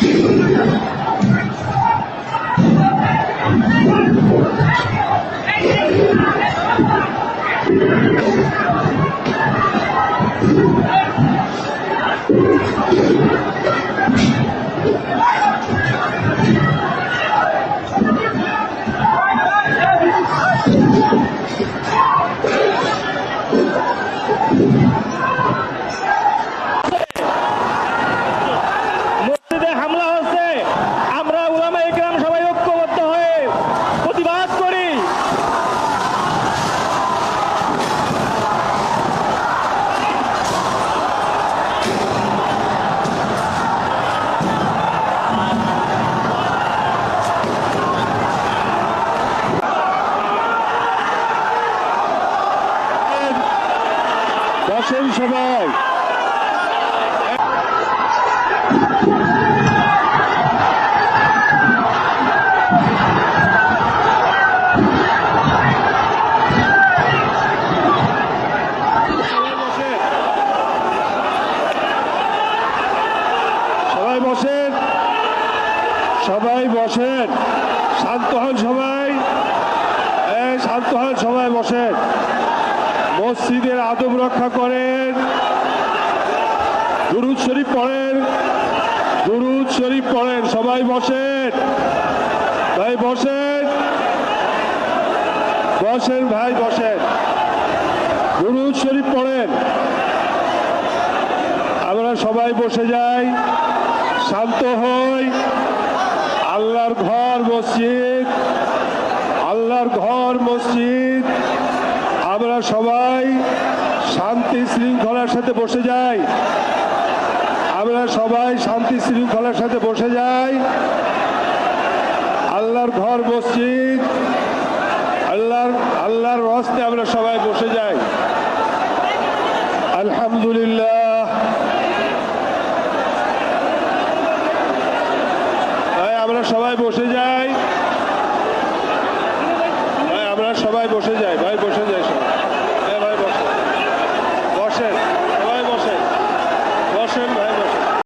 Thank you. বসেন সবাই। সবাই বসেন। সবাই বসেন। শান্ত হন সবাই। শান্ত হন সবাই বসেন। মসজিদের আদব রক্ষা করেন। দুরুদ শরীফ পড়েন। দুরুদ শরীফ পড়েন। সবাই বসেন। ভাই, বসেন। বসেন ভাই, বসেন। দুরুদ শরীফ পড়েন। আমরা সবাই বসে যাই। শান্ত হই। আল্লাহর ঘর, মসজিদ। আল্লাহর ঘর, মসজিদ। সবাই শান্তি শৃঙ্খলার সাথে বসে যাই। আমরা সবাই শান্তি শৃঙ্খলার সাথে বসে যাই। আল্লাহর ঘর, মসজিদ, আল্লাহর আল্লাহর রস্তে আমরা সবাই বসে যাই। আলহামদুলিল্লাহ। আমরা সবাই বসে যাই। আমরা সবাই বসে যাই। ভাই, বসে যাই।